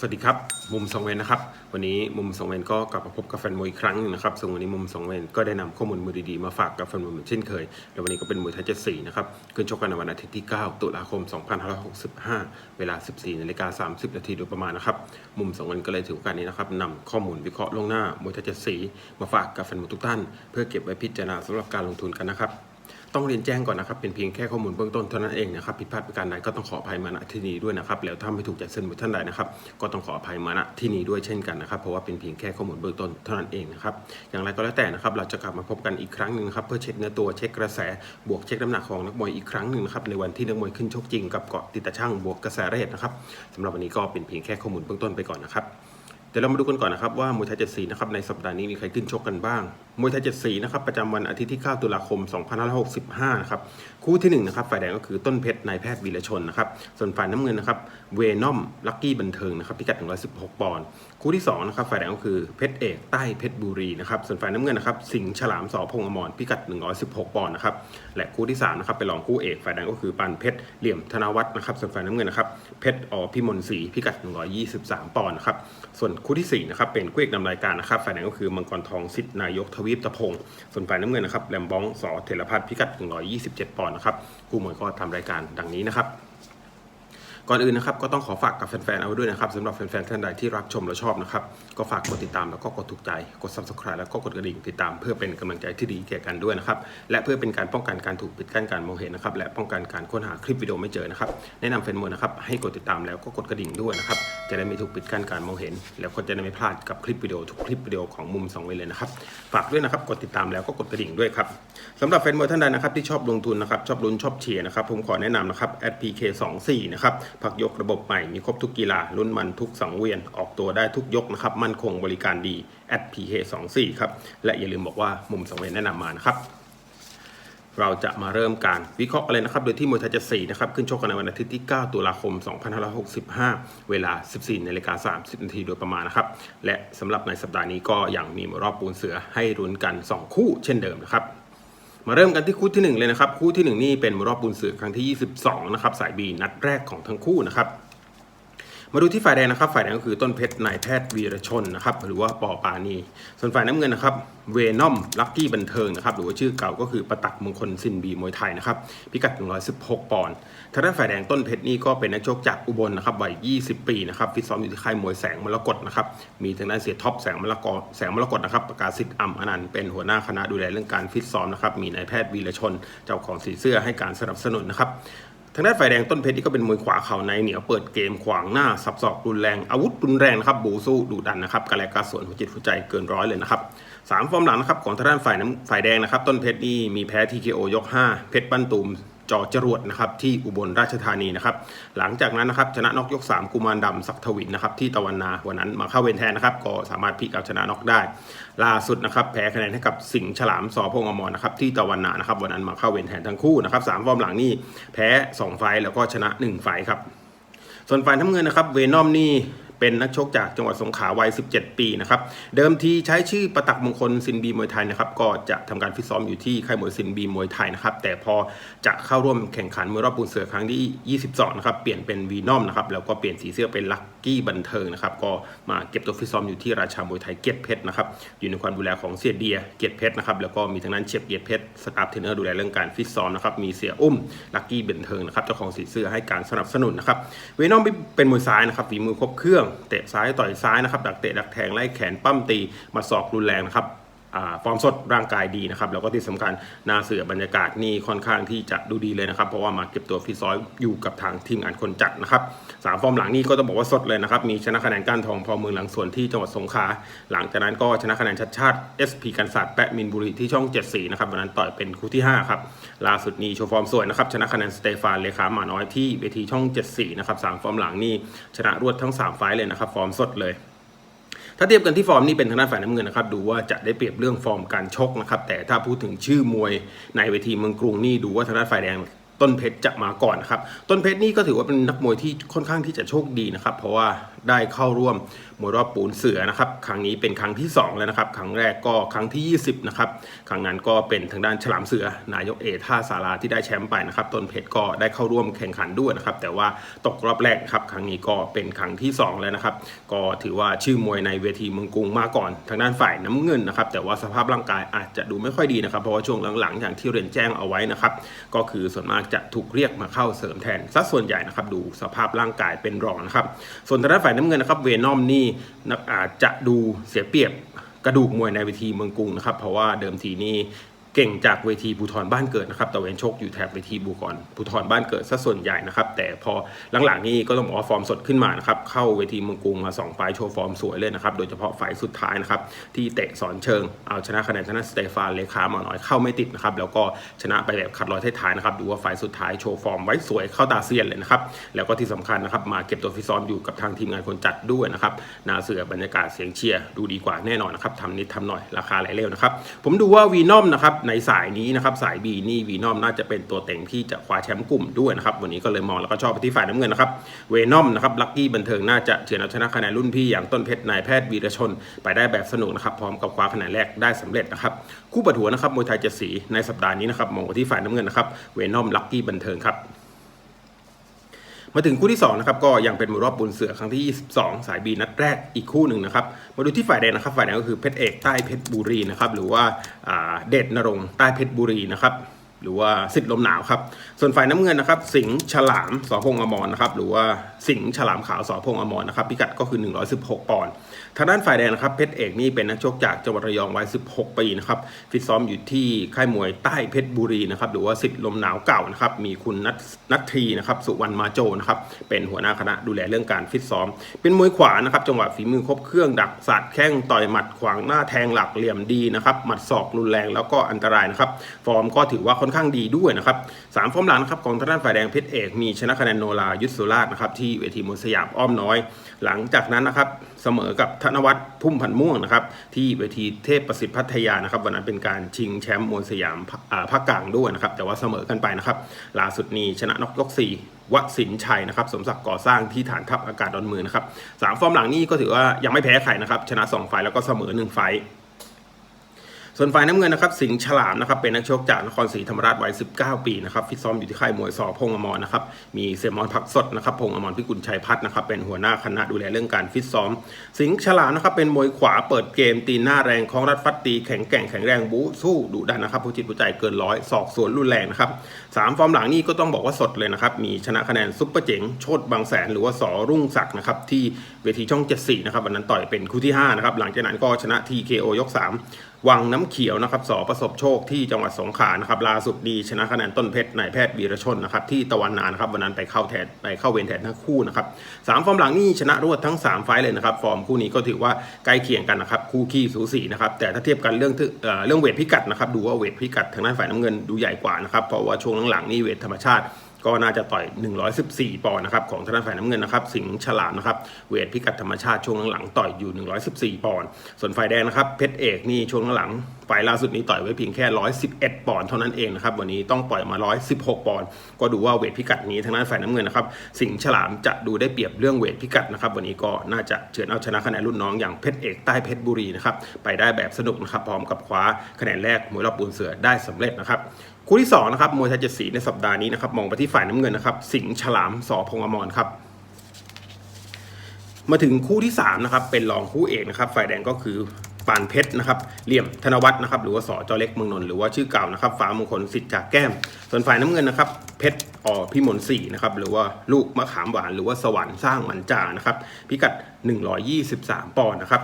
สวัสดีครับ มุมสองเวนนะครับ วันนี้มุมสองเวนก็กลับมาพบกับแฟนมวยอีกครั้งหนึงนะครับซึ่งวันนี้มุมสองเวนก็ได้นำข้อมูลมือดีๆมาฝากกับแฟนมวยเหมือนเช่นเคยและวันนี้ก็เป็นมวยไทยเจ็ดสี่นะครับขึ้นชกกันในวันอาทิตย์ที่ 9 ตุลาคม 2565 เวลา 14นาฬิกา30 นาทีโดยประมาณนะครับ มุมสองเวนก็เลยถือโอกาสนี้นะครับนำข้อมูลวิเคราะห์ล่วงหน้ามวยไทยเจ็ดสี่มาฝากกับแฟนมวยทุกท่าน เพื่อเก็บไว้พิจารณาสำหรับการลงทุนกันนะครับ ต้องเรียนแจ้งก่อนนะครับ เป็นเพียงแค่ข้อมูลเบื้องต้นเท่านั้นเองนะครับผิดพลาดประการใดก็ต้องขออภัยมาณที่นี้ด้วยนะครับ แล้วถ้าไม่ถูกใจเส้นมือท่านใดนะครับ ก็ต้องขออภัยมาณที่นี้ด้วยเช่นกันนะครับ เพราะว่าเป็นเพียงแค่ข้อมูลเบื้องต้นเท่านั้นเองนะครับ อย่างไรก็แล้วแต่นะครับ เราจะกลับมาพบกันอีกครั้งหนึ่งครับ เพื่อเช็คเนื้อตัว เช็คกระแส บวกเช็คน้ำหนักของนักมวยอีกครั้งหนึ่งนะครับ ในวันที่นักมวยขึ้นชกจริงกับเกาะติดตะช่างบวกกระแสเรทนะครับสำหรับวันนี้ก็เป็นเพียงแค่ข้อมูลเบื้องต้นไปก่อนนะครับ ดี๋ยวเรามาดูกันก่อนนะครับว่ามวยไทยเจ็ดสีนะครับในสัปดาห์นี้มีใครขึ้นชกกันบ้าง มวยไทยเจ็ดสีนะครับประจำวันอาทิตย์ที่ 9 ตุลาคม 2565 นะครับคู่ที่1นะครับฝ่ายแดงก็คือต้นเพชรนายแพทย์วีรชนนะครับส่วนฝ่ายน้ำเงินนะครับเวนอมลักกี้บันเทิงนะครับพิกัด 116 ปอนด์คู่ที่2นะครับฝ่ายแดงก็คือเพชรเอกใต้เพชรบุรีนะครับส่วนฝ่ายน้ำเงินนะครับสิงห์ฉลามสอพงอมรพิกัด 116 ปอนด์นะครับและคู่ที่3นะครับเป็นรองคู่เอกฝ่ายแดงก็คือปันเพชรเหลี่ยมธนวัฒน์นะครับส่วนฝ่ายน้ำเงินนะครับเพชรอพิมลศรีพิกัด 123 ปอนด์นะครับ ส่วนคู่ที่สี่นะครับเป็นคู่เอกนำรายการนะครับฝ่ายแดงก็คือมังกรทองสิทธิ์นายกทวีปตะพงส่วนฝ่ายน้ำเงินนะครับแลมบ้องสอเทลพัฒน์พิกัด 127 ปอนด์นะครับคู่มวยก็ทำรายการดังนี้นะครับ ก่อนอื่นนะครับก็ต้องขอฝากกับแฟนๆเอาไว้ด้วยนะครับสำหรับแฟนๆท่านใดที่รับชมและชอบนะครับก็ฝากกดติดตามแล้วก็กดถูกใจกด subscribe แล้วก็กดกระดิ่งติดตามเพื่อเป็นกำลังใจที่ดีแก่กันด้วยนะครับและเพื่อเป็นการป้องกันการถูกปิดกั้นการมองเห็นนะครับและป้องกันการค้นหาคลิปวิดีโอไม่เจอนะครับแนะนำแฟนมวยนะครับให้กดติดตามแล้วก็กดกระดิ่งด้วยนะครับจะได้ไม่ถูกปิดกั้นการมองเห็น แล้วก็จะได้ไม่พลาดกับคลิปวิดีโอทุกคลิปวิดีโอของมุมสองเวเลยนะครับฝากด้วยนะครับกดติดตามแล้วก็กดกระดิ่งด้วยครับสำหรับแฟนมวยท่านใดนะครับที่ชอบลงทุนนะครับชอบลุ้นชอบเชียร์นะครับผมขอแนะนำนะครับ @pk24 นะครับพักยกระบบใหม่มีครบทุกกีฬาลุ้นมันทุกสังเวียน ออกตัวได้ทุกยกนะครับ มั่นคงบริการดีแอด @pk24 ครับ และอย่าลืมบอกว่ามุมสังเวียนแนะนำมานะครับเราจะมาเริ่มการวิเคราะห์กันเลยนะครับ โดยที่มวยไทยจะสี่นะครับ ขึ้นชกกันในวันอาทิตย์ที่ 9 ตุลาคม 2565 เวลา 14นาฬิกา30นาทีโดยประมาณนะครับ และสำหรับในสัปดาห์นี้ก็ยังมีรอบปูนเสือให้รุนกัน 2 คู่เช่นเดิมนะครับ มาเริ่มกันที่คู่ที่ 1 เลยนะครับ คู่ที่ 1 นี่เป็นรอบบูนเสือครั้งที่ 22 นะครับ สายบีนัดแรกของทั้งคู่นะครับ มาดูที่ฝ่ายแดงนะครับฝ่ายแดงก็คือต้นเพชรนายแพทย์วีรชนนะครับหรือว่าปอปานี ส่วนฝ่ายน้ำเงินนะครับเวนอมลักกี้บันเทิงนะครับหรือว่าชื่อเก่าก็คือประตักมงคลซินบีมวยไทยนะครับพิกัด 116 ปอนด์ทางด้านฝ่ายแดงต้นเพชรนี่ก็เป็นนักชกจากอุบลนะครับวัย 20 ปีนะครับฟิตซ้อมอยู่ที่ค่ายมวยแสงมรกตนะครับมีทางด้านเสียท็อปแสงมรกตแสงมรกตนะครับประกาศสิทธิ์อ่ำอนันต์เป็นหัวหน้าคณะดูแลเรื่องการฟิตซ้อมนะครับมีนายแพทย์วีรชนเจ้าของสีเสื้อให้การสนับสนุนนะครับางด้านฝ่ายแดงต้นเพชรนี่ก็เป็นมวยขวาเข่าในเหนียวเปิดเกมขวางหน้าสับสอกรุนแรงอาวุธรุนแรงนะครับบูสู้ดุดันนะครับกระแลกกระสวนหัวจิตหัวใจเกินร้อยเลยนะครับสามฟอร์มหลังนะครับของทางด้านฝ่ายน้ำฝ่ายแดงนะครับต้นเพชรนี่มีแพ้ทีเคโอยก 5 เพชรปั้นตูม จอจรวดนะครับที่อุบลราชธานีนะครับหลังจากนั้นนะครับชนะนอกยก 3 กุมารดำศักทวินนะครับที่ตะวันนาวันนั้นมาเข้าเวรแทนนะครับก็สามารถพลิกเอาชนะนอกได้ ล่าสุดนะครับแพ้คะแนนให้กับสิงห์ฉลามสอพงอมรนะครับที่ตะวันนานะครับวันนั้นมาเข้าเวรแทนทั้งคู่นะครับสามฟอร์มหลังนี่แพ้ 2 ไฟแล้วก็ชนะ 1 ไฟครับส่วนฝ่ายน้ำเงินนะครับเวนอมนี่ เป็นนักชกจากจังหวัดสงขลาวัย 17 ปีนะครับ เดิมทีใช้ชื่อประตักมงคลซินบีมวยไทยนะครับก็จะทำการฟิตซ้อมอยู่ที่ค่ายมวยซินบีมวยไทยนะครับ แต่พอจะเข้าร่วมแข่งขันมวยรอบปูนเสือครั้งที่ 22 นะครับ เปลี่ยนเป็นวีนอมนะครับ แล้วก็เปลี่ยนสีเสื้อเป็นลักกี้บันเทิงนะครับก็มาเก็บตัวฟิตซ้อมอยู่ที่ราชามวยไทยเกียรติเพชรนะครับอยู่ในความดูแลของเสียเดียเกียรติเพชรนะครับแล้วก็มีทางนั้นเชียบเกียรติเพชรสตาฟเทรนเนอร์ดูแลเรื่องการฟิตซ้อมนะครับมีเสียอุ้มลักกี้บันเทิงนะครับเจ้าของสีเสื้อให้การสนับสนุนนะครับเวนอมเป็นมวยซ้ายนะครับฝีมือครบเครื่องเตะซ้ายต่อยซ้ายนะครับดักเตะดักแทงไล่แขนปั้มตีมาสอกรุนแรงนะครับ ฟอร์มสดร่างกายดีนะครับแล้วก็ที่สำคัญนาเสือบรรยากาศนี่ค่อนข้างที่จะดูดีเลยนะครับ เพราะว่ามาเก็บตัวฟิซ้อมอยู่กับทางทีมงานคนจัดนะครับสามฟอร์มหลังนี่ก็ต้องบอกว่าสดเลยนะครับ มีชนะคะแนนก้านทองพอเมืองหลังส่วนที่จังหวัดสงขลาหลังจากนั้นก็ชนะคะแนนชัดชาติ SP กันศาสตร์แปะมินบุรีที่ช่อง 7 สีนะครับวันนั้นต่อยเป็นคู่ที่5ครับล่าสุดนี่โชว์ฟอร์มสวยนะครับชนะคะแนนสเตฟานเลขาหมาน้อยที่เวทีช่อง 7 สีนะครับสามฟอร์มหลังนี่ชนะรวดทั้งสามไฟล์เลยนะครับฟอร์มสดเลย ถ้าเทียบกันที่ฟอร์มนี่เป็นทางด้านฝ่ายน้ำเงินนะครับดูว่าจะได้เปรียบเรื่องฟอร์มการชกนะครับแต่ถ้าพูดถึงชื่อมวยในเวทีเมืองกรุงนี่ดูว่าทางด้านฝ่ายแดงต้นเพชรจะมาก่อนนะครับ ต้นเพชรนี่ก็ถือว่าเป็นนักมวยที่ค่อนข้างที่จะโชคดีนะครับ เพราะว่าได้เข้าร่วมมวยรอบปูนเสือนะครับครั้งนี้เป็นครั้งที่สองแล้วนะครับ ครั้งแรกก็ครั้งที่ 20นะครับครั้งนั้นก็เป็นทางด้านฉลามเสือ นายกเอท่าสาราที่ได้แชมป์ไปนะครับต้นเพชรก็ได้เข้าร่วมแข่งขันด้วยนะครับแต่ว่าตกรอบแรกครับครั้งนี้ก็เป็นครั้งที่สองแล้วนะครับ ก็ถือว่าชื่อมวยในเวทีเมืองกรุงมาก่อน ทางด้านฝ่ายน้ำเงินนะครับแต่ว่าสภาพร่างกายอาจจะดูไม่ค่อยดีนะครับเพราะว่าช่วงหลังๆอย่างที่เรียนแจ้งเอาไว้นะครับก็คือส่วนมากจะถูกเรียกมาเข้าเสริมแทนสัดส่วนใหญ่นะครับดูสภาพร่างกายเป็นรองนะครับส่วนทางด้านฝ่ายน้ำเงินนะครับเวนอมนี่อาจจะดูเสียเปรียบกระดูกมวยในเวทีเมืองกรุงนะครับ เพราะว่าเดิมทีนี่ เก่งจากเวทีภูทรบ้านเกิดนะครับแต่เวนชกอยู่แถบเวทีบูกรภูทรบ้านเกิดซะส่วนใหญ่นะครับ แต่พอหลังๆนี้ก็ต้องบอกว่าฟอร์มสดขึ้นมานะครับเข้าเวทีเมืองกรุงมา2ไฟล์โชว์ฟอร์มสวยเลยนะครับโดยเฉพาะไฟล์สุดท้ายนะครับที่เตะสอนเชิงเอาชนะคะแนนทางด้านสเตฟานเลขามาหน่อยเข้าไม่ติดนะครับแล้วก็ชนะไปแบบขัดลอยท้ายๆนะครับดูว่าไฟล์สุดท้ายโชว์ฟอร์มไว้สวยเข้าตาเซียนเลยนะครับแล้วก็ที่สำคัญนะครับมาเก็บตัวฟิซ้อมอยู่กับทางทีมงานคนจัดด้วยนะครับนาเสือบรรยากาศเสียงเชียร์ดูดีกว่าแน่นอนนะครับทำนิดทำหน่อยราคาไหลเร็วนะครับผมดูว่าวีนอมนะครับในสายนี้นะครับสาย B นี่วีนอมน่าจะเป็นตัวเต็งที่จะคว้าแชมป์กลุ่มด้วยนะครับวันนี้ก็เลยมองแล้วก็ชอบไปที่ฝ่ายน้ำเงินนะครับเวนอมนะครับลักกี้บันเทิงน่าจะเฉือนเอาชนะคะแนนรุ่นพี่อย่างต้นเพชรนายแพทย์วีรชน ไปได้แบบสนุกนะครับพร้อมกับคว้าคะแนนแรกได้สำเร็จนะครับคู่ปะหัวนะครับมวยไทยเจ็ดสีในสัปดาห์นี้นะครับมองไปที่ฝ่ายน้ำเงินนะครับเวนอมลักกี้บันเทิงครับ มาถึงคู่ที่2นะครับก็ยังเป็นมวยรอบปูนเสือครั้งที่ 22 สายบีนัดแรกอีกคู่หนึ่งนะครับมาดูที่ฝ่ายแดงนะครับฝ่ายแดงก็คือเพชรเอกใต้เพชรบุรีนะครับหรือว่าอ่าเดชนรงค์ใต้เพชรบุรีนะครับ หรือว่าสิทธิ์ลมหนาวครับ ส่วนฝ่ายน้ำเงินนะครับ สิงห์ฉลามสอพงอมรนะครับ หรือว่าสิงห์ฉลามขาวสอพงอมรนะครับ พิกัดก็คือ 116 ปอนด์ ทางด้านฝ่ายแดงนะครับ เพชรเอกนี่เป็นนักชกจากจังหวัดระยองวัย 16 ปีนะครับ ฟิตซ้อมอยู่ที่ค่ายมวยใต้เพชรบุรีนะครับ หรือว่าสิทธิ์ลมหนาวเก่านะครับ มีคุณนัทนัททีนะครับ สุวรรณมาโจนะครับ เป็นหัวหน้าคณะดูแลเรื่องการฟิตซ้อม เป็นมวยขวานะครับ จังหวะฝีมือครบเครื่องดักสัดแข้งต่อยหมัดขวางหน้าแทงหลักเหลี่ยมดีนะครับ หมัดศอกรุนแรงแล้วก็อันตรายนะครับ ฟอร์มก็ถือว่าค่อนข้างดีด้วยนะครับสามฟอร์มหลังนะครับของทางด้านฝ่ายแดงเพชรเอกมีชนะคะแนนโนรายุทธสุราชนะครับที่เวทีมวยสยามอ้อมน้อย หลังจากนั้นนะครับเสมอกับธนวัฒน์พุ่มพันม่วงนะครับที่เวทีเทพประสิทธิ์พัทยานะครับวันนั้นเป็นการชิงแชมป์มวยสยามภาคกลางด้วยนะครับแต่ว่าเสมอกันไปนะครับล่าสุดนี้ชนะน็อกยกสี่วสินชัยนะครับสมศักดิ์ก่อสร้างที่ฐานทัพอากาศดอนเมืองนะครับสามฟอร์มหลังนี้ก็ถือว่ายังไม่แพ้ใครนะครับชนะสองไฟแล้วก็เสมอหนึ่งไฟ ส่วนฝ่ายน้ำเงินนะครับสิงห์ฉลามนะครับเป็นนักชกจากนครศรีธรรมราชวัย 19 ปีนะครับฟิตซ้อมอยู่ที่ค่ายมวยสอพงอมรนะครับมีเซมอนผักสดนะครับพงอมรพิกุลชัยพัฒน์นะครับเป็นหัวหน้าคณะดูแลเรื่องการฟิตซ้อม สิงห์ฉลามนะครับเป็นมวยขวาเปิดเกม ตีหน้าแรงคล้องรัดฟัดตีแข็งแกร่งแข็งแรงบู๊สู้ดุดันนะครับผู้จิตผู้ใจเกินร้อยศอกสวนรุนแรงนะครับสามฟอร์มหลังนี่ก็ต้องบอกว่าสดเลยนะครับมีชนะคะแนนซุปเปอร์เจ๋งโชดบางแสนหรือว่าสอรุ่งศักดิ์นะครับที่เวทีช่อง 74นะครับวันนั้นต่อยเป็นคู่ที่5นะครับหลังจากนั้นก็ชนะ TKO ยก 3 วังน้ำเขียวนะครับสอประสบโชคที่จังหวัดสงขลานะครับล่าสุดดีชนะคะแนนต้นเพชรนายแพทย์วีรชนนะครับที่ตะวันนานครับวันนั้นไปเข้าแทนไปเข้าเวรแทนทั้งคู่นะครับสามฟอร์มหลังนี่ชนะรวดทั้ง 3 ไฟล์เลยนะครับฟอร์มคู่นี้ก็ถือว่าใกล้เคียงกันนะครับคู่ขี้สูสีนะครับแต่ถ้าเทียบกันเรื่องเออเรื่องเวทพิกัดนะครับดูว่าเวทพิกัดทางด้านฝ่ายน้ำเงินดูใหญ่กว่านะครับเพราะว่าช่วงหลังๆนี่เวทธรรมชาติ ก็น่าจะต่อย 114 ปอนด์นะครับของทางด้านฝ่ายน้ำเงินนะครับสิงห์ฉลามนะครับเวทพิกัดธรรมชาติช่วงหลังๆต่อยอยู่ 114 ปอนด์ส่วนฝ่ายแดงนะครับเพชรเอกนี่ช่วงหลังฝ่ายล่าสุดนี้ต่อยไว้เพียงแค่ 111 ปอนด์เท่านั้นเองนะครับวันนี้ต้องปล่อยมา 116 ปอนด์ก็ดูว่าเวทพิกัดนี้ทางด้านฝ่ายน้ำเงินนะครับสิงห์ฉลามจะดูได้เปรียบเรื่องเวทพิกัดนะครับวันนี้ก็น่าจะเฉือนเอาชนะคะแนนรุ่นน้องอย่างเพชรเอกใต้เพชรบุรีนะครับไปได้แบบสนุกนะครับพร้อมกับคว้าคะแนนแรกมวยรอบปูนเสือได้สำเร็จนะครับ คู่ที่2นะครับมวยไทยเจ็ดสีในสัปดาห์นี้นะครับมองไปที่ฝ่ายน้ำเงินนะครับ สิงห์ฉลามสอพงษ์อมรครับมาถึงคู่ที่3นะครับเป็นรองคู่เอกนะครับฝ่ายแดงก็คือปานเพชรนะครับเหลี่ยมธนวัฒน์นะครับหรือว่าสอจอเล็กเมืองนนท์หรือว่าชื่อเก่านะครับฟ้ามงคลสิทธิ์จากแก้ม ส่วนฝ่ายน้ำเงินนะครับเพชรอพิมลศรีนะครับหรือว่าลูกมะขามหวานหรือว่าสวรรค์สร้างมันจานะครับพิกัด 123 ปอนด์นะครับ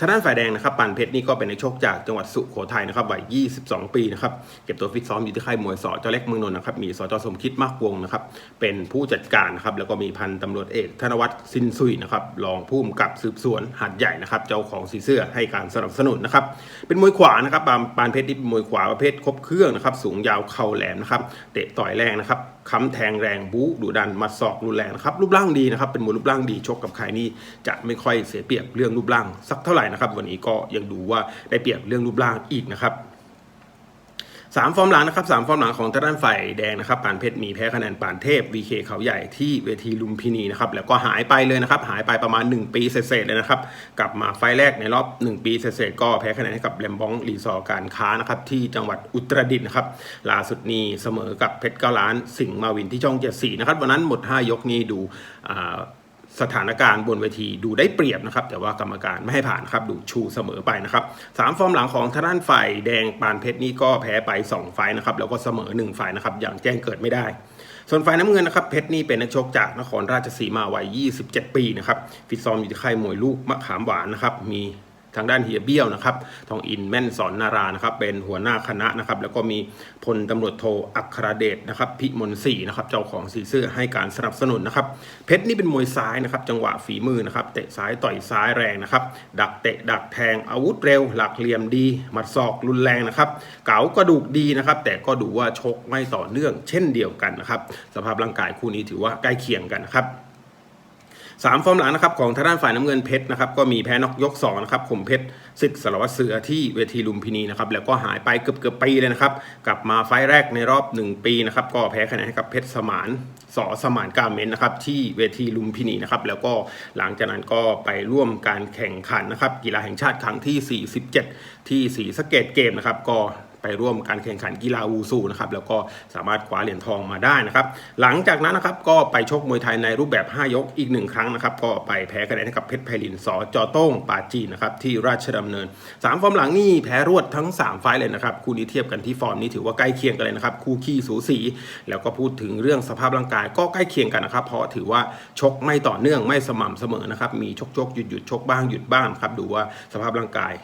ทางด้านฝ่ายแดงนะครับปานเพชรนี่ก็เป็นนักชกจากจังหวัดสุโขทัยนะครับวัย 22 ปีนะครับเก็บตัวฟิตซ้อมอยู่ที่ค่ายมวยสอเจอเล็กเมืองนนท์นะครับมีสอจอสมคิดมากวงนะครับเป็นผู้จัดการนะครับแล้วก็มีพันตำรวจเอกธนวัฒน์สินซุยนะครับรองผู้กำกับสืบสวนหัดใหญ่นะครับเจ้าของสีเสื้อให้การสนับสนุนนะครับเป็นมวยขวานะครับปานปานเพชรนี่เป็นมวยขวาประเภทครบเครื่องนะครับสูงยาวเข่าแหลมนะครับเตะต่อยแรงนะครับ ค้ำแทงแรงบู๊ดุดันหมัดศอกรุนแรงนะครับรูปร่างดีนะครับ เป็นมวยรูปร่างดีชกกับใครนี่จะไม่ค่อยเสียเปรียบเรื่องรูปร่างสักเท่าไหร่นะครับ วันนี้ก็ยังดูว่าได้เปรียบเรื่องรูปร่างอีกนะครับ สามฟอร์มหลังนะครับสามฟอร์มหลังของทางด้านฝ่ายแดงนะครับปานเพชรมีแพ้คะแนนปานเทพ VK เขาใหญ่ที่เวทีลุมพินีนะครับแล้วก็หายไปเลยนะครับหายไปประมาณ 1 ปีเศษเลยนะครับกลับมาไฟแรกในรอบ 1 ปีเศษก็แพ้คะแนนให้กับแลมบองรีซอร์การค้านะครับที่จังหวัดอุตรดิตถ์นะครับล่าสุดนี้เสมอกับเพชรเก้าล้านสิงห์มาวินที่ช่องเจ็ดสี่นะครับวันนั้นหมด 5 ยกนี้ดูอ่า สถานการณ์บนเวทีดูได้เปรียบนะครับ แต่ว่ากรรมการไม่ให้ผ่านครับดูชูเสมอไปนะครับสามฟอร์มหลังของทางด้านฝ่ายแดงปานเพชรนี่ก็แพ้ไป 2 ไฟนะครับแล้วก็เสมอ 1 ไฟนะครับอย่างแจ้งเกิดไม่ได้ ส่วนฝ่ายน้ำเงินนะครับเพชรนี่เป็นนักชกจากนครราชสีมาวัย 27 ปีนะครับฟิตซ้อมอยู่ที่ค่ายมวยลูกมะขามหวานนะครับมี ทางด้านเฮียเบี้ยวนะครับ ทองอินแม่นสอนนารานะครับ เป็นหัวหน้าคณะนะครับ แล้วก็มีพลตำรวจโทอัครเดชนะครับ พิมลศรีนะครับ เจ้าของสีเสื้อให้การสนับสนุนนะครับ เพชรนี่เป็นมวยซ้ายนะครับ จังหวะฝีมือนะครับ เตะซ้ายต่อยซ้ายแรงนะครับ ดักเตะดักแทงอาวุธเร็ว หลักเหลี่ยมดี หมัดศอกรุนแรงนะครับ เก๋ากระดูกดีนะครับ แต่ก็ดูว่าชกไม่ต่อเนื่อง เช่นเดียวกันนะครับ สภาพร่างกายคู่นี้ถือว่าใกล้เคียงกันนะครับ สามฟอร์มหลังนะครับของทางด้านฝ่ายน้ำเงินเพชรนะครับก็มีแพ้นอกยกสองนะครับข่มเพชรสิทธิ์สารวัตรเสือที่เวทีลุมพินีนะครับแล้วก็หายไปเกือบเกือบปีเลยนะครับกลับมาไฟแรกในรอบ 1 ปีนะครับก็แพ้คะแนนให้กับเพชรสมานสอสมานกาเมนนะครับที่เวทีลุมพินีนะครับแล้วก็หลังจากนั้นก็ไปร่วมการแข่งขันนะครับกีฬาแห่งชาติครั้งที่ 47 ที่สีสะเกตเกมนะครับก็ ไปร่วมการแข่งขันกีฬาวูซูนะครับแล้วก็สามารถคว้าเหรียญทองมาได้นะครับหลังจากนั้นนะครับก็ไปชกมวยไทยในรูปแบบ 5 ยกอีกหนึ่งครั้งนะครับก็ไปแพ้คะแนนให้กับเพชรไพลินสอจอโต้งปาจีนะครับที่ราชดำเนิน 3 ฟอร์มหลังนี่แพ้รวดทั้ง 3 ไฟเลยนะครับคู่นี้เทียบกันที่ฟอร์มนี้ถือว่าใกล้เคียงกันเลยนะครับคู่ขี้สูสี แล้วก็พูดถึงเรื่องสภาพร่างกายก็ใกล้เคียงกันนะครับเพราะถือว่าชกไม่ต่อเนื่องไม่สม่ำเสมอนะครับมีชกชกหยุดหยุดชกบ้างหยุดบ้างครับดูว่าสภาพร่างกาย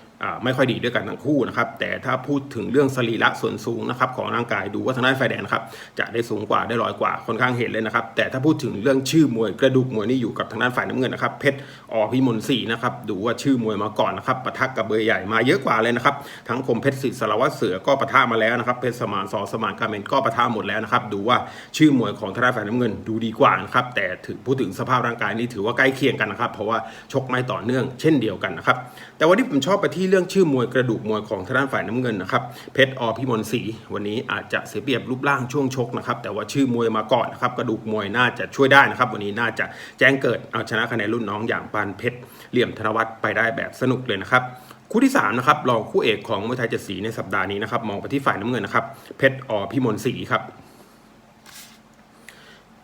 ไม่ค่อยดีด้วยกันทั้งคู่นะครับ แต่ถ้าพูดถึงเรื่องสรีระส่วนสูงนะครับของร่างกายดูว่าทางด้านไฟแดงนะครับจะได้สูงกว่าได้ร้อยกว่าค่อนข้างเห็นเลยนะครับ แต่ถ้าพูดถึงเรื่องชื่อมวยกระดูกมวยนี่อยู่กับทางด้านฝ่ายน้ำเงินนะครับเพชรอพิมลศรีนะครับดูว่าชื่อมวยมาก่อนนะครับปะทะกับเบอร์ใหญ่มาเยอะกว่าเลยนะครับทั้งคมเพชรศิษย์สารวัตรเสือก็ปะทะมาแล้วนะครับเพชรสมานสอสมานการเมนก็ปะทะหมดแล้วนะครับดูว่าชื่อมวยของทางด้านฝ่ายน้ำเงินดูดีกว่านะครับแต่ถือพูดถึงสภาพร่างกายนี่ถือว่าใกล้เคียงกันนะครับเพราะว่าชกไม่ต่อเนื่องเช่นเดียวกันนะครับแต่วันนี้ผมชอบไปที่เรื่องชื่อมวยกระดูกมวยของทางด้านฝ่ายน้ำเงินนะครับเพชรอพิมลศรีวันนี้อาจจะเสียเปรียบรูปร่างช่วงชกนะครับแต่ว่าชื่อมวยมาก่อนนะครับกระดูกมวยน่าจะช่วยได้นะครับ วันนี้น่าจะแจ้งเกิดเอาชนะคะแนนรุ่นน้องอย่างปานเพชรเหลี่ยมธนวัฒน์ไปได้แบบสนุกเลยนะครับคู่ที่3นะครับรองคู่เอกของมวยไทยเจ็ดสีในสัปดาห์นี้นะครับมองไปที่ฝ่ายน้ำเงินนะครับเพชรอพิมลศรีครับ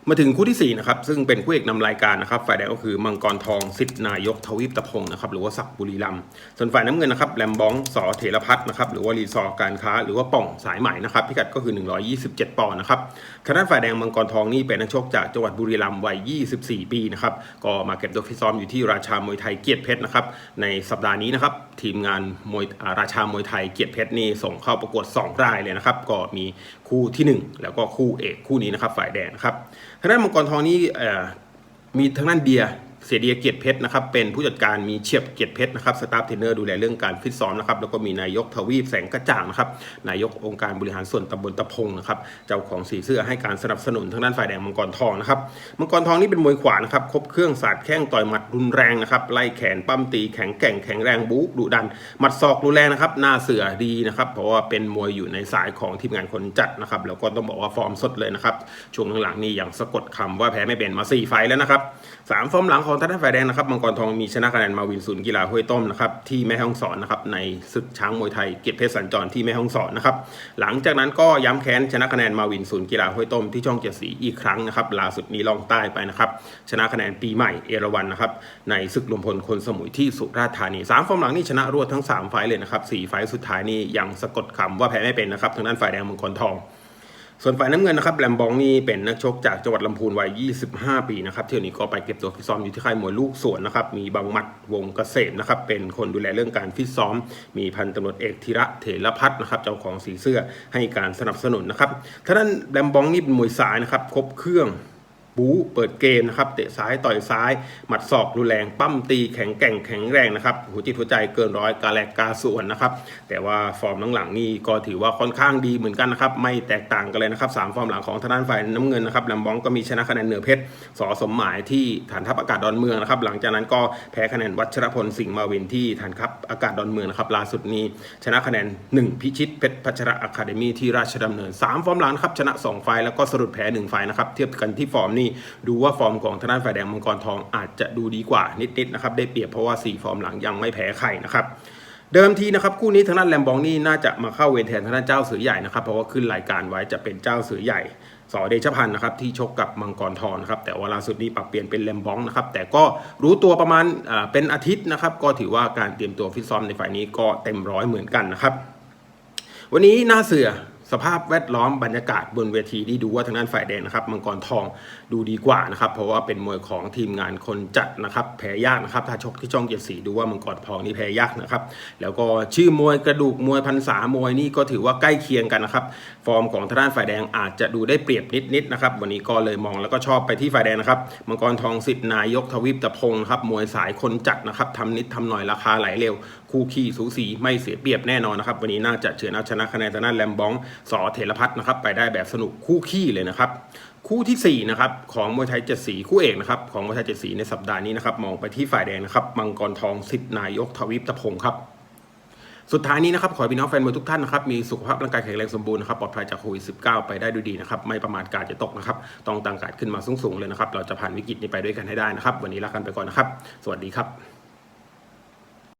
มาถึงคู่ที่ 4 นะครับ ซึ่งเป็นคู่เอกนำรายการนะครับ ฝ่ายแดงก็คือมังกรทองสิทธินายกทวีปตะพงนะครับ หรือว่าศักบุรีรัมย์ส่วนฝ่ายน้ำเงินนะครับแลมบ้องสอเถรพัฒน์นะครับ หรือว่ารีซอการค้า หรือว่าป่องสายใหม่นะครับ พิกัดก็คือ 127 ปอนด์นะครับทางด้านฝ่ายแดงมังกรทองนี่เป็นนักชกจากจังหวัดบุรีรัมย์วัย 24 ปีนะครับ ก็มาเก็บตัวฟิตซ้อมอยู่ที่ราชามวยไทยเกียรติเพชรนะครับ ในสัปดาห์นี้นะครับ ทีมงานมวยราชามวยไทยเกียรติเพชรนี่ส่งเข้าประกวด 2 รายเลยนะครับ ก็มีคู่ที่ 1 แล้วก็คู่เอกคู่นี้นะครับฝ่ายแดงนะครับ ทางด้านมังกรทองนี่มีทางด้านเดีย เสียเดียเกียรติเพชรนะครับเป็นผู้จัดการมีเฉียบเกียรติเพชรนะครับสตาฟเทรนเนอร์ดูแลเรื่องการฟิตซ้อมนะครับแล้วก็มีนายกทวีปแสงกระจ่างนะครับนายกองค์การบริหารส่วนตำบลตะพงนะครับเจ้าของสีเสื้อให้การสนับสนุนทางด้านฝ่ายแดงมังกรทองนะครับมังกรทองนี่เป็นมวยขวานะครับครบเครื่องศาสตร์แข้งต่อยหมัดรุนแรงนะครับไล่แขนปั้มตีแข็งแกร่งแข็งแรงบู๊ดุดันหมัดศอกรุนแรงนะครับหน้าเสือดีนะครับเพราะว่าเป็นมวยอยู่ในสายของทีมงานคนจัดนะครับแล้วก็ต้องบอกว่าฟอร์มสดเลยนะครับช่วงหลังๆนี่อย่างสะกดคำว่าแพ้ไม่เป็นมาสี่ไฟแล้วนะครับสามฟอร์มหลังของทางด้านฝ่ายแดงนะครับมังกรทองมีชนะคะแนนมาวินศูนย์กีฬาห้วยต้มนะครับที่แม่ฮ่องสอนนะครับในศึกช้างมวยไทยเกียรติเพชรสัญจรที่แม่ฮ่องสอนนะครับหลังจากนั้นก็ย้ำแค้นชนะคะแนนมาวินศูนย์กีฬาห้วยต้มที่ช่องเจ็ดสีอีกครั้งนะครับล่าสุดนี้ลองใต้ไปนะครับชนะคะแนนปีใหม่เอราวันนะครับในศึกลมพลคนสมุยที่สุราษฎร์ธานีสามฟอร์มหลังนี่ชนะรวดทั้งสามไฟเลยนะครับสี่ไฟสุดท้ายนี่ยังสะกดคำว่าแพ้ไม่เป็นนะครับทางด้านฝ่ายแดงมังกรทอง ส่วนฝ่ายน้ำเงินนะครับแลมบองนี่เป็นนักชกจากจังหวัดลำพูนวัย 25 ปีนะครับเที่ยวนี้ก็ไปเก็บตัวฟิตซ้อมอยู่ที่ค่ายมวยลูกสวนนะครับมีบางหมัดวงเกษมนะครับเป็นคนดูแลเรื่องการฟิตซ้อม มีพันตำรวจเอกธีระเถรพัฒน์นะครับเจ้าของสีเสื้อให้การสนับสนุนนะครับท่านั้นแลมบองนี่เป็นมวยสายนะครับครบเครื่อง บู๊เปิดเกมนะครับเตะซ้ายต่อยซ้าย หมัดศอกรุนแรงปั้มตีแข็งแกร่งแข็งแรงนะครับหัวจิตหัวใจเกินร้อยกาแลกกาส่วนนะครับแต่ว่าฟอร์มหลังๆนี่ก็ถือว่าค่อนข้างดีเหมือนกันนะครับไม่แตกต่างกันเลยนะครับสามฟอร์มหลังของทางด้านฝ่ายน้ำเงินนะครับลมบองก็มีชนะคะแนนเหนือเพชรสอสมหมายที่ฐานทัพอากาศดอนเมืองนะครับหลังจากนั้นก็แพ้คะแนนวัชรพลสิงห์มาวินที่ฐานทัพอากาศดอนเมืองนะครับล่าสุดนี้ชนะคะแนนหนึ่งพิชิตเพชรพัชระอะคาเดมี่ที่ราชดำเนินสามฟอร์มหลังครับชนะสองไฟแล้วก็สะดุดแพ้หนึ่งไฟนะครับเทียบกันที่ฟอร์มนีดูว่าฟอร์มของทางด้านฝ่ายแดงมังกรทองอาจจะดูดีกว่านิดๆนะครับได้เปรียบเพราะว่าสี่ฟอร์มหลังยังไม่แพ้ใครนะครับเดิมทีนะครับคู่นี้ทางด้านแลมบองนี่น่าจะมาเข้าเวรแทนทางด้านเจ้าเสือใหญ่นะครับเพราะว่าขึ้นรายการไว้จะเป็นเจ้าเสือใหญ่สอเดชพันธ์นะครับที่ชกกับมังกรทองนะครับแต่ว่าล่าสุดนี้ปรับเปลี่ยนเป็นแลมบองนะครับแต่ก็รู้ตัวประมาณเป็นอาทิตย์นะครับก็ถือว่าการเตรียมตัวฟิตซ้อมในฝ่ายนี้ก็เต็มร้อยเหมือนกันนะครับวันนี้หน้าเสือ สภาพแวดล้อมบรรยากาศบนเวทีที่ดูว่าทางด้านฝ่ายแดงนะครับมังกรทองดูดีกว่านะครับเพราะว่าเป็นมวยของทีมงานคนจัดนะครับแพ้ยากนะครับถ้าชกที่ช่องเจ็ดสีดูว่ามังกรทองนี่แพ้ยากนะครับแล้วก็ชื่อมวยกระดูกมวยพันษามวยนี่ก็ถือว่าใกล้เคียงกันนะครับฟอร์มของทางด้านฝ่ายแดงอาจจะดูได้เปรียบนิดๆนะครับวันนี้ก็เลยมองแล้วก็ชอบไปที่ฝ่ายแดงนะครับมังกรทองสิทธิ์นายกทวิปตะพงครับมวยสายคนจัดนะครับทำนิดทำหน่อยราคาไหลเร็ว คู่ขี้สูสีไม่เสียเปรียบแน่นอนนะครับ วันนี้น่าจะเฉือนเอาชนะคะแนนทางด้านแลมบองสอเถรพัฒน์นะครับไปได้แบบสนุกคู่ขี้เลยนะครับคู่ทีสี่4นะครับของมวยไทยเจ็ดสีคู่เอกนะครับของมวยไทยเจ็ดสีในสัปดาห์นี้นะครับมองไปที่ฝ่ายแดงนะครับมังกรทองสิทธิ์นายกทวิปตะพงครับสุดท้ายนี้นะครับขอพี่น้องแฟนมวยทุกท่านนะครับมีสุขภาพร่างกายแข็งแรงสมบูรณ์นะครับปลอดภัยจากโควิด -19 ไปได้ด้วยดีนะครับไม่ประมาทการจะตกนะครับต้องตั้งการขึ้นมาสูงๆเลยนะครับเราจะผ่านวิกฤตนี้ไปด้วยกันให้ได้นะครับ วันนี้ลากันไปก่อนนะครับ สวัสดีครับ